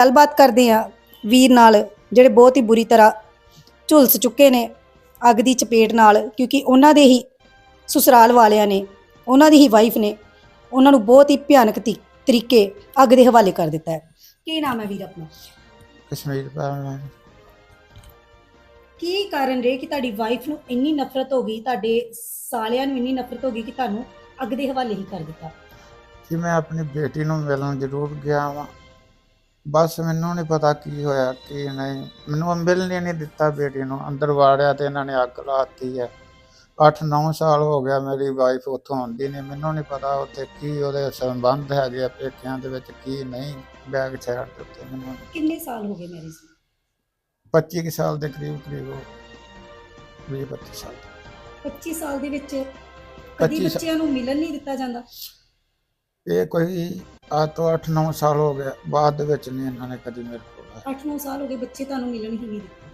ਗੱਲਬਾਤ ਕਰਦੇ ਆ ਵੀਰ ਨਾਲ ਜਿਹੜੇ ਬਹੁਤ ਹੀ ਬੁਰੀ ਤਰ੍ਹਾਂ ਝੁਲਸ ਚੁੱਕੇ ਨੇ ਅੱਗ ਦੀ ਚਪੇਟ ਨਾਲ ਕਿਉਂਕਿ ਉਹਨਾਂ ਦੇ ਹੀ ਸਸੁਰਾਲ ਵਾਲਿਆਂ ਨੇ ਉਹਨਾਂ ਦੀ ਹੀ ਵਾਈਫ ਨੇ ਉਹਨਾਂ ਨੂੰ ਬਹੁਤ ਹੀ ਭਿਆਨਕ ਤੀ- ਤਰੀਕੇ ਅੱਗ ਦੇ ਹਵਾਲੇ ਕਰ ਦਿੱਤਾ ਹੈ। ਕੀ ਨਾਮ ਹੈ ਵੀਰ ਆਪਣਾ? ਕਸ਼ਮੀਰ ਪਾਉਣਾ ਕੀ ਕਾਰਨ ਰਹੇ ਕਿ ਤੁਹਾਡੀ ਵਾਈਫ ਨੂੰ ਇੰਨੀ ਨਫ਼ਰਤ ਹੋ ਗਈ ਤੁਹਾਡੇ ਸਾਲਿਆਂ ਨੂੰ ਇੰਨੀ ਨਫ਼ਰਤ ਹੋ ਗਈ ਕਿ ਤੁਹਾਨੂੰ ਅੱਗ ਦੇ ਹਵਾਲੇ ਹੀ ਕਰ ਦਿੱਤਾ? ਕਿ ਮੈਂ ਆਪਣੀ ਬੇਟੀ ਨੂੰ ਮਿਲਣ ਜ਼ਰੂਰ ਗਿਆ ਵਾਂ। ਬਸ ਮੈਨੂੰ ਨਹੀਂ ਪਤਾ ਕੀ ਹੋਇਆ ਕੀ ਨਹੀਂ। ਮੈਨੂੰ ਮਿਲਣ ਨਹੀਂ ਦਿੱਤਾ ਬੇਟੀ ਨੂੰ ਅੰਦਰ ਵਾੜਿਆ ਤੇ ਇਹਨਾਂ ਨੇ ਅੱਗ ਲਾਤੀ ਹੈ। 8-9 ਸਾਲ ਹੋ ਗਿਆ ਮੇਰੀ ਵਾਈਫ ਉੱਥੋਂ ਆਉਂਦੀ ਨਹੀਂ ਮੈਨੂੰ ਨਹੀਂ ਪਤਾ ਉੱਥੇ ਕੀ ਉਹਦੇ ਸੰਬੰਧ ਹੈਗੇ ਆ ਪੇਕਿਆਂ ਦੇ ਵਿੱਚ ਕੀ ਨਹੀਂ ਬੈਗ ਛੱਡ ਦਿੱਤੇ ਮੈਨੂੰ। ਕਿੰਨੇ ਸਾਲ ਹੋ ਗਏ ਮੈਰਿਜ 25 ਕੁ ਸਾਲ ਦੇ ਕਰੀਬ ਕਰੀਬ 20-25 ਸਾਲ। 25 ਸਾਲ ਦੇ ਵਿੱਚ ਕਦੀ 25 ਬੱਚਿਆਂ ਨੂੰ ਮਿਲਣ ਨਹੀਂ ਦਿੱਤਾ ਜਾਂਦਾ? ਇਹ ਕੋਈ ਆ ਤੋਂ 8-9 ਸਾਲ ਹੋ ਗਿਆ ਬਾਅਦ ਦੇ ਵਿੱਚ ਨਹੀਂ ਇਹਨਾਂ ਨੇ ਕਦੀ ਮੇਰੇ ਕੋਲ ਆਇਆ 8-9 ਸਾਲ ਹੋ ਗਏ ਬੱਚੇ ਤੁਹਾਨੂੰ ਮਿਲਣ ਹੀ ਨਹੀਂ ਦਿੱਤੇ।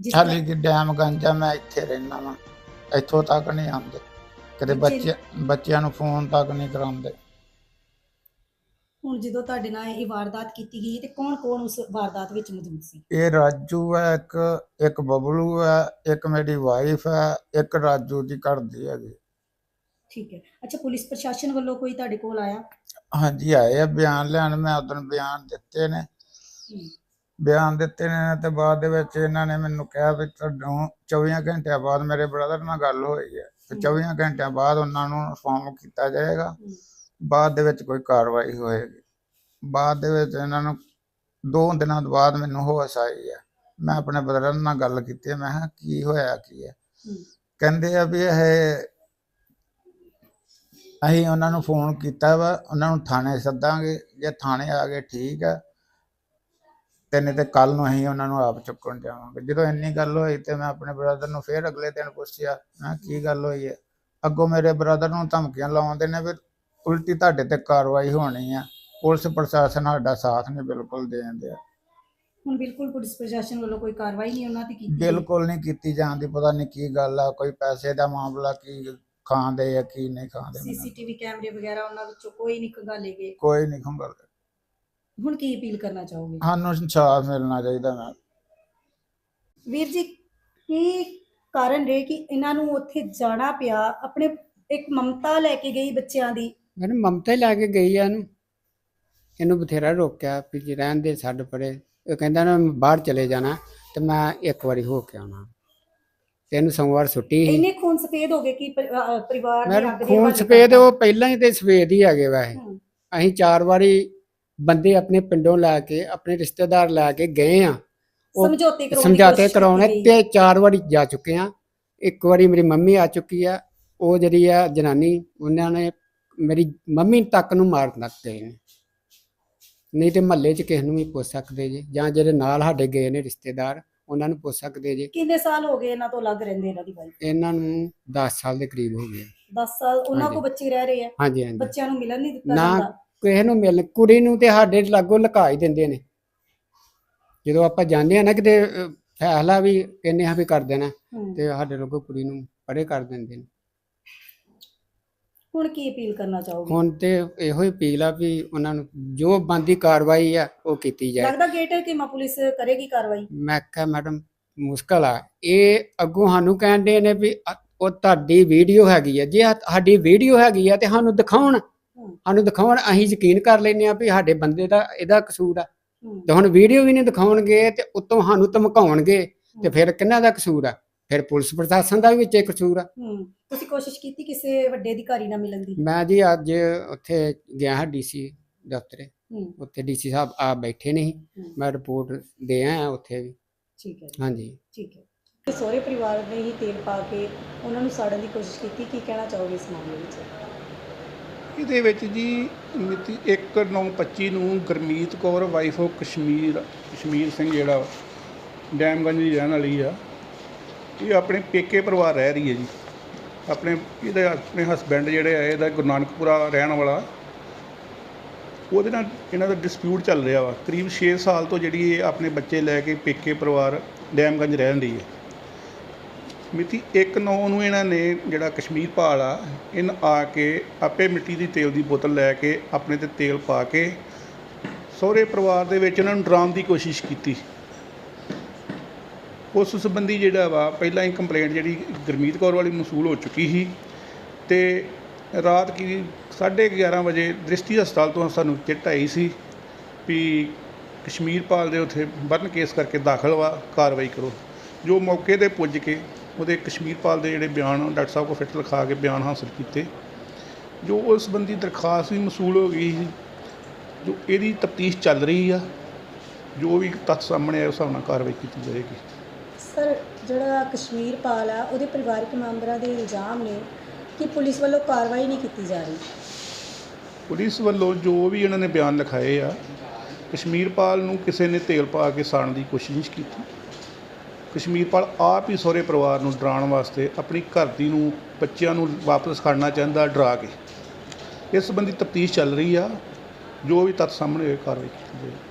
ਜਿਸ ਹਾਲੀ ਕਿ ਡੈਮ ਗੰਜਾ ਮੈਂ ਇੱਥੇ ਰਹਿਣਾ ਵਾਂ। ਇੱਥੋਂ ਤੱਕ ਨਹੀਂ ਆਉਂਦੇ। ਕਦੇ ਬੱਚੇ- ਬੱਚੇ ਬੱਚਿਆਂ ਨੂੰ ਫੋਨ ਤੱਕ ਨਹੀਂ ਕਰਾਉਂਦੇ। ਹੁਣ ਜਦੋਂ ਤੁਹਾਡੇ ਨਾਲ ਇਹ ਵਾਰਦਾਤ ਕੀਤੀ ਗਈ ਤੇ ਕੌਣ-ਕੌਣ ਉਸ ਵਾਰਦਾਤ ਵਿੱਚ ਮੌਜੂਦ ਸੀ? ਇਹ ਰਾਜੂ ਹੈ ਇੱਕ ਇੱਕ ਬਬਲੂ ਹੈ ਇੱਕ ਮੇਰੀ ਵਾਈਫ ਹੈ ਇੱਕ ਰਾਜੂ ਦੀ ਘਰ ਦੀ ਹੈਗੀ। ਠੀਕ ਹੈ। ਅੱਛਾ ਪੁਲਿਸ ਪ੍ਰਸ਼ਾਸਨ ਵੱਲੋਂ ਕੋਈ ਤੁਹਾਡੇ ਕੋਲ ਆਇਆ? ਹਾਂਜੀ ਆਏ ਆ ਬਿਆਨ ਲੈਣ। ਮੈਂ ਉਦੋਂ ਬਿਆਨ ਦਿੱਤੇ ਨੇ। ਹਮ, ਬਿਆਨ ਦਿੱਤੇ ਨੇ ਤੇ ਬਾਅਦ ਦੇ ਵਿੱਚ ਇਹਨਾਂ ਨੇ ਮੈਨੂੰ ਕਿਹਾ ਵੀ ਤੁਹਾਨੂੰ 24 ਘੰਟਿਆਂ ਬਾਅਦ ਮੇਰੇ ਬ੍ਰਦਰ ਨਾਲ ਗੱਲ ਹੋਈ ਹੈ। ਤੇ ਹਮ। 24 ਘੰਟਿਆਂ ਬਾਅਦ ਉਹਨਾਂ ਨੂੰ ਇਨਫੋਰਮ ਕੀਤਾ ਜਾਏਗਾ। ਹਮ, ਬਾਅਦ ਦੇ ਵਿੱਚ ਕੋਈ ਕਾਰਵਾਈ ਹੋਏਗੀ। ਬਾਅਦ ਦੇ ਵਿੱਚ ਇਹਨਾਂ ਨੂੰ ਦੋ ਦਿਨਾਂ ਤੋਂ ਬਾਅਦ ਮੈਨੂੰ ਹੋਸ਼ ਆਈ ਹੈ। ਮੈਂ ਆਪਣੇ ਬ੍ਰਦਰ ਨਾਲ ਗੱਲ ਕੀਤੀ ਮੈਂ ਕਿਹਾ ਕੀ ਹੋਇਆ ਕੀ ਹੈ? ਹਮ, ਕਹਿੰਦੇ ਆ ਵੀ ਇਹ ਅਸੀਂ ਉਹਨਾਂ ਨੂੰ ਫੋਨ ਕੀਤਾ ਵਾ ਉਹਨਾਂ ਨੂੰ ਥਾਣੇ ਸੱਦਾਂਗੇ ਜੇ ਥਾਣੇ ਆ ਗਏ ਠੀਕ ਆ ਤੇ ਨਹੀਂ ਤੇ ਕੱਲ ਨੂੰ ਅਸੀਂ ਉਹਨਾਂ ਨੂੰ ਆਪ ਚੁੱਕਣ ਜਾਵਾਂਗੇ। ਜਦੋਂ ਇੰਨੀ ਗੱਲ ਹੋਈ ਤੇ ਮੈਂ ਆਪਣੇ ਬ੍ਰਦਰ ਨੂੰ ਫੇਰ ਅਗਲੇ ਦਿਨ ਪੁੱਛਿਆ ਮੈਂ ਕੀ ਗੱਲ ਹੋਈ ਹੈ ਅੱਗੋਂ ਮੇਰੇ ਬ੍ਰਦਰ ਨੂੰ ਧਮਕੀਆਂ ਲਾਉਂਦੇ ਨੇ ਵੀ ਉਲਟੀ ਤੁਹਾਡੇ ਤੇ ਕਾਰਵਾਈ ਹੋਣੀ ਆ। ਪੁਲਿਸ ਪ੍ਰਸ਼ਾਸਨ ਸਾਡਾ ਸਾਥ ਨਹੀਂ ਬਿਲਕੁਲ ਦੇਣ ਦਿਆ। ਹੁਣ ਬਿਲਕੁਲ ਪੁਲਿਸ ਪ੍ਰਸ਼ਾਸਨ ਵੱਲੋਂ ਕੋਈ ਕਾਰਵਾਈ ਨਹੀਂ ਉਹਨਾਂ ਤੇ ਕੀਤੀ। ਬਿਲਕੁਲ ਨਹੀਂ ਕੀਤੀ ਜਾਂਦੀ ਪਤਾ ਨਹੀਂ ਕੀ ਗੱਲ ਆ ਕੋਈ ਪੈਸੇ ਦਾ ਮਾਮਲਾ ਕੀ ਖਾਂਦੇ ਆ ਕੀ ਨਹੀਂ ਖਾਂਦੇ ਮੈਨੂੰ। ਸੀਸੀਟੀਵੀ ਕੈਮਰੇ ਵਗੈਰਾ ਉਹਨਾਂ ਵਿੱਚੋਂ ਕੋਈ ਨਹੀਂ ਖੰਗਾਲੇ ਗਏ ਕੋਈ ਨਹੀਂ ਖੰਗਲ ਹੁਣ ਕੀ ਅਪੀਲ ਕਰਨਾ ਚਾਹੋਗੇ? ਸਾਨੂੰ ਇਨਸਾਫ ਮਿਲਣਾ ਚਾਹੀਦਾ ਮੈਂ ਵੀਰ ਜੀ ਕੀ ਕਾਰਨ ਰਹੇ ਕਿ ਇਹਨਾਂ ਨੂੰ ਉੱਥੇ ਜਾਣਾ ਪਿਆ? ਆਪਣੇ ਇੱਕ ਮਮਤਾ ਲੈ ਕੇ ਗਈ ਬੱਚਿਆਂ ਦੀ। ਮੈਨੂੰ ਮਮਤਾ ਹੀ ਲੈ ਕੇ ਗਈ ਆ ਇਹਨੂੰ। ਇਹਨੂੰ ਬਥੇਰਾ ਰੋਕਿਆ ਵੀ ਜੀ ਰਹਿਣ ਦੇ ਛੱਡ ਪਰੇ। ਇਹ ਕਹਿੰਦਾ ਨਾ ਮੈਂ ਬਾਹਰ ਚਲੇ ਜਾਣਾ ਤੇ ਮੈਂ ਇੱਕ ਵਾਰੀ ਹੋ ਕੇ ਆਉਣਾ। ਤੇ ਇਹਨੂੰ ਸੋਮਵਾਰ ਛੁੱਟੀ ਸੀ। ਇੰਨੇ ਖੂਨ ਸਫੇਦ ਹੋ ਗਏ ਕਿ ਪਰਿ- ਅਹ ਪਰਿਵਾਰ ਨੇ ਮੈਂ ਅੱਗ ਦੇ ਖੂਨ ਸਫੇਦ ਉਹ ਪਹਿਲਾਂ ਹੀ ਤੇ ਸਫੇਦ ਹੀ ਹੈਗੇ ਵੈਸੇ। ਹਮ, ਅਸੀਂ ਚਾਰ ਵਾਰੀ ਬੰਦੇ ਆਪਣੇ ਪਿੰਡੋਂ ਲੈ ਕੇ ਆਪਣੇ ਰਿਸ਼ਤੇਦਾਰ ਲੈ ਕੇ ਗਏ ਆ। ਉਹ ਸਮਝੌਤੇ ਕਰਾਉਣ ਦੀ ਸਮਝਾਤੇ ਕੋਸ਼ਿਸ਼ ਕਰਾਉਣੇ ਕੀਤੀ ਗਈ। ਤੇ ਚਾਰ ਵਾਰੀ ਜਾ ਚੁੱਕੇ ਆ। ਇੱਕ ਵਾਰੀ ਮੇਰੀ ਮੰਮੀ ਆ ਚੁੱਕੀ ਆ। ਉਹ ਜਿਹੜੀ ਆ ਜਨਾਨੀ ਉਹਨਾਂ ਨੇ ਮੇਰੀ ਮੰਮੀ ਤੱਕ ਨੂੰ ਮਾਰ ਗਏ ਨੇ। ਨਹੀਂ ਤੇ ਮਹੱਲੇ 'ਚ ਕਿਸੇ ਨੂੰ ਵੀ ਪੁੱਛ ਸਕਦੇ ਜੀ ਜਾਂ ਜਿਹੜੇ ਨਾਲ ਸਾਡੇ ਗਏ ਨੇ ਰਿਸ਼ਤੇਦਾਰ ਉਹਨਾਂ ਨੂੰ ਪੁੱਛ ਸਕਦੇ ਜੀ। ਕਿੰਨੇ ਸਾਲ ਹੋ ਗਏ ਇਹਨਾਂ ਤੋਂ ਅਲੱਗ ਰਹਿੰਦੇ ਇਹਨਾਂ ਦੀ ਵਾਈਫ ਇਹਨਾਂ ਨੂੰ 10 ਸਾਲ ਦੇ ਕਰੀਬ ਹੋ ਗਏ। 10 ਸਾਲ ਉਹਨਾਂ। ਕੋ ਬੱਚੇ ਰਹਿ ਰਹੇ ਆ? ਹਾਂਜੀ ਹਾਂਜੀ। ਬੱਚਿਆਂ ਨੂੰ ਮਿਲਣ ਨਹੀਂ ਦਿੱਤਾ ਨਾ ਕਿਸੇ ਨੂੰ ਮਿਲ ਕੁੜੀ ਨੂੰ ਤੇ ਸਾਡੇ ਲਾਗੋਂ ਲੁਕਾ ਹੀ ਦਿੰਦੇ ਨੇ। ਜਦੋਂ ਆਪਾਂ ਜਾਂਦੇ ਆ ਨਾ ਕਿਤੇ ਫੈਸਲਾ ਵੀ ਕਹਿੰਦੇ ਆ ਵੀ ਕਰ ਦੇਣਾ ਤੇ ਸਾਡੇ ਲੋਕੋ ਕੁੜੀ ਨੂੰ ਪਰੇ ਕਰ ਦਿੰਦੇ ਨੇ। ਹੁਣ ਕੀ ਅਪੀਲ ਕਰਨਾ ਚਾਹੋਗੇ? ਹੁਣ ਤੇ ਇਹੋ ਹੀ ਅਪੀਲ ਆ ਵੀ ਉਹਨਾਂ ਨੂੰ ਜੋ ਬੰਦੀ ਕਾਰਵਾਈ ਆ ਉਹ ਕੀਤੀ ਜਾਏ। ਲੱਗਦਾ ਗੇਟ ਕਿ ਮਾ ਪੁਲਿਸ ਕਰੇਗੀ ਕਾਰਵਾਈ? ਮੈਂ ਕਿਹਾ ਮੈਡਮ ਮੁਸ਼ਕਲ ਆ। ਇਹ ਅੱਗੋਂ ਸਾਨੂੰ ਕਹਿੰਦੇ ਨੇ ਵੀ ਅ- ਉਹ ਤੁਹਾਡੀ ਵੀਡੀਓ ਹੈਗੀ ਆ। ਜੇ ਸਾਡੀ ਵੀਡੀਓ ਹੈਗੀ ਆ ਤੇ ਸਾਨੂੰ ਦਿਖਾਉਣ। ਸਾਨੂੰ ਦਿਖਾਉਣ। ਅਸੀਂ ਯਕੀਨ ਕਰ ਲੈਨੇ ਆ ਵੀ ਸਾਡੇ ਬੰਦੇ ਦਾ ਇਹਦਾ ਕਸੂਰ ਆ। ਤੇ ਹੁਣ ਵੀਡੀਓ ਵੀ ਨਹੀਂ ਦਿਖਾਉਣਗੇ ਤੇ ਉੱਤੋਂ ਸਾਨੂੰ ਧਮਕਾਉਣਗੇ ਤੇ ਫਿਰ ਕਿਹਨਾਂ ਦਾ ਕਸੂਰ ਆ? ਫਿਰ ਪੁਲਿਸ ਪ੍ਰਸ਼ਾਸਨ ਦਾ ਵੀ ਵਿੱਚੇ ਕਸੂਰ ਆ। ਤੁਸੀਂ ਕੋਸ਼ਿਸ਼ ਕੀਤੀ ਕਿਸੇ ਵੱਡੇ ਅਧਿਕਾਰੀ ਨਾਲ ਮਿਲਣ ਦੀ? ਮੈਂ ਜੀ ਅੱਜ ਉੱਥੇ ਗਿਆ ਹਾਂ ਡੀਸੀ ਦਫ਼ਤਰੇ। ਉੱਥੇ ਡੀਸੀ ਸਾਹਿਬ ਆ ਬੈਠੇ ਨਹੀਂ ਮੈਂ ਰਿਪੋਰਟ ਦੇ ਆਇਆ ਉੱਥੇ ਵੀ। ਠੀਕ ਹੈ ਜੀ, ਹਾਂਜੀ। ਠੀਕ ਹੈ। ਤੇ ਸਹੁਰੇ ਪਰਿਵਾਰ ਨੇ ਹੀ ਤੇਲ ਪਾ ਕੇ ਉਹਨਾਂ ਨੂੰ ਸਾੜਨ ਦੀ ਕੋਸ਼ਿਸ਼ ਕੀਤੀ ਕੀ ਕਹਿਣਾ ਚਾਹੋਗੇ ਇਸ ਮਾਮਲੇ ਵਿੱਚ? ਇਹਦੇ ਵਿੱਚ ਜੀ ਮਿਤੀ 1/9/25 ਨੂੰ ਗੁਰਮੀਤ ਕੌਰ ਵਾਈਫ ਆਫ ਕਸ਼ਮੀਰ ਕਸ਼ਮੀਰ ਸਿੰਘ ਜਿਹੜਾ ਡੈਮਗੰਜ ਦੀ ਰਹਿਣ ਵਾਲੀ ਆ। ਇਹ ਆਪਣੇ ਪੇਕੇ ਪਰਿਵਾਰ ਰਹਿ ਰਹੀ ਹੈ ਜੀ। ਆਪਣੇ, ਇਹਦੇ ਆਪਣੇ ਹਸਬੈਂਡ ਜਿਹੜੇ ਆ, ਇਹਦਾ ਗੁਰੂ ਨਾਨਕਪੁਰਾ ਰਹਿਣ ਵਾਲਾ। ਉਹਦੇ ਨਾਲ ਇਹਨਾਂ ਦਾ ਡਿਸਪਿਊਟ ਚੱਲ ਰਿਹਾ ਵਾ। ਕਰੀਬ 6 ਸਾਲ ਤੋਂ ਜਿਹੜੀ ਇਹ ਆਪਣੇ ਬੱਚੇ ਲੈ ਕੇ ਪੇਕੇ ਪਰਿਵਾਰ ਡੈਮਗੰਜ ਰਹਿਣ ਦੀ ਹੈ। ਮਿਤੀ 1/9 ਨੂੰ ਇਹਨਾਂ ਨੇ ਜਿਹੜਾ ਕਸ਼ਮੀਰ ਪਾਲ ਆ, ਇਹਨ ਆ ਕੇ ਆਪੇ ਮਿੱਟੀ ਦੀ ਤੇਲ ਦੀ ਬੋਤਲ ਲੈ ਕੇ ਆਪਣੇ ਤੇ ਤੇਲ ਪਾ ਕੇ ਸਹੁਰੇ ਪਰਿਵਾਰ ਦੇ ਵਿੱਚ ਇਹਨਾਂ ਨੂੰ ਡਰਾਉਣ ਦੀ ਕੋਸ਼ਿਸ਼ ਕੀਤੀ। ਉਸ ਸੰਬੰਧੀ ਜਿਹੜਾ ਵਾ, ਪਹਿਲਾਂ ਹੀ ਕੰਪਲੇਂਟ ਜਿਹੜੀ ਗੁਰਮੀਤ ਕੌਰ ਵਾਲੀ ਮਸੂਲ ਹੋ ਚੁੱਕੀ ਸੀ ਤੇ ਰਾਤ ਕੀ 11:30 ਵਜੇ ਦ੍ਰਿਸ਼ਟੀ ਹਸਪਤਾਲ ਤੋਂ ਸਾਨੂੰ ਚਿੱਟ ਆਈ ਸੀ ਵੀ ਕਸ਼ਮੀਰਪਾਲ ਦੇ ਉੱਥੇ ਬਰਨ ਕੇਸ ਕਰਕੇ ਦਾਖਲ ਵਾ, ਕਾਰਵਾਈ ਕਰੋ। ਜੋ ਮੌਕੇ ਤੇ ਪੁੱਜ ਕੇ ਉਹਦੇ ਕਸ਼ਮੀਰਪਾਲ ਦੇ ਜਿਹੜੇ ਬਿਆਨ ਡਾਕਟਰ ਸਾਹਿਬ ਕੋਲ ਫਿੱਟ ਲਿਖਾ ਕੇ ਬਿਆਨ ਹਾਸਲ ਕੀਤੇ। ਜੋ ਉਸ ਸੰਬੰਧੀ ਦਰਖਾਸਤ ਵੀ ਮਸੂਲ ਹੋ ਗਈ ਸੀ, ਜੋ ਇਹਦੀ ਤਫਤੀਸ਼ ਚੱਲ ਰਹੀ ਆ, ਜੋ ਵੀ ਤੱਥ ਸਾਹਮਣੇ ਆਏ ਉਸ ਹਿਸਾਬ ਨਾਲ ਕਾਰਵਾਈ ਕੀਤੀ ਜਾਏਗੀ। ਸਰ, ਜਿਹੜਾ ਕਸ਼ਮੀਰ ਪਾਲ ਆ, ਉਹਦੇ ਪਰਿਵਾਰਕ ਮੈਂਬਰਾਂ ਦੇ ਇਲਜ਼ਾਮ ਨੇ ਕਿ ਪੁਲਿਸ ਵੱਲੋਂ ਕਾਰਵਾਈ ਨਹੀਂ ਕੀਤੀ ਜਾ ਰਹੀ। ਪੁਲਿਸ ਵੱਲੋਂ ਜੋ ਵੀ ਇਹਨਾਂ ਨੇ ਬਿਆਨ ਲਿਖਾਏ ਆ ਕਸ਼ਮੀਰਪਾਲ ਨੂੰ ਕਿਸੇ ਨੇ ਤੇਲ ਪਾ ਕੇ ਸਾੜਨ ਦੀ ਕੋਸ਼ਿਸ਼ ਕੀਤੀ। ਕਸ਼ਮੀਰਪਾਲ ਆਪ ਹੀ ਸਹੁਰੇ ਪਰਿਵਾਰ ਨੂੰ ਡਰਾਉਣ ਵਾਸਤੇ ਆਪਣੀ ਘਰ ਦੀ ਨੂੰ, ਬੱਚਿਆਂ ਨੂੰ ਵਾਪਸ ਖੜਨਾ ਚਾਹੁੰਦਾ, ਡਰਾ ਕੇ। ਇਸ ਸੰਬੰਧੀ ਤਫਤੀਸ਼ ਚੱਲ ਰਹੀ ਆ। ਜੋ ਵੀ ਤੱਥ ਸਾਹਮਣੇ ਹੋਏ, ਕਾਰਵਾਈ ਕੀਤੀ ਜਾਏਗੀ।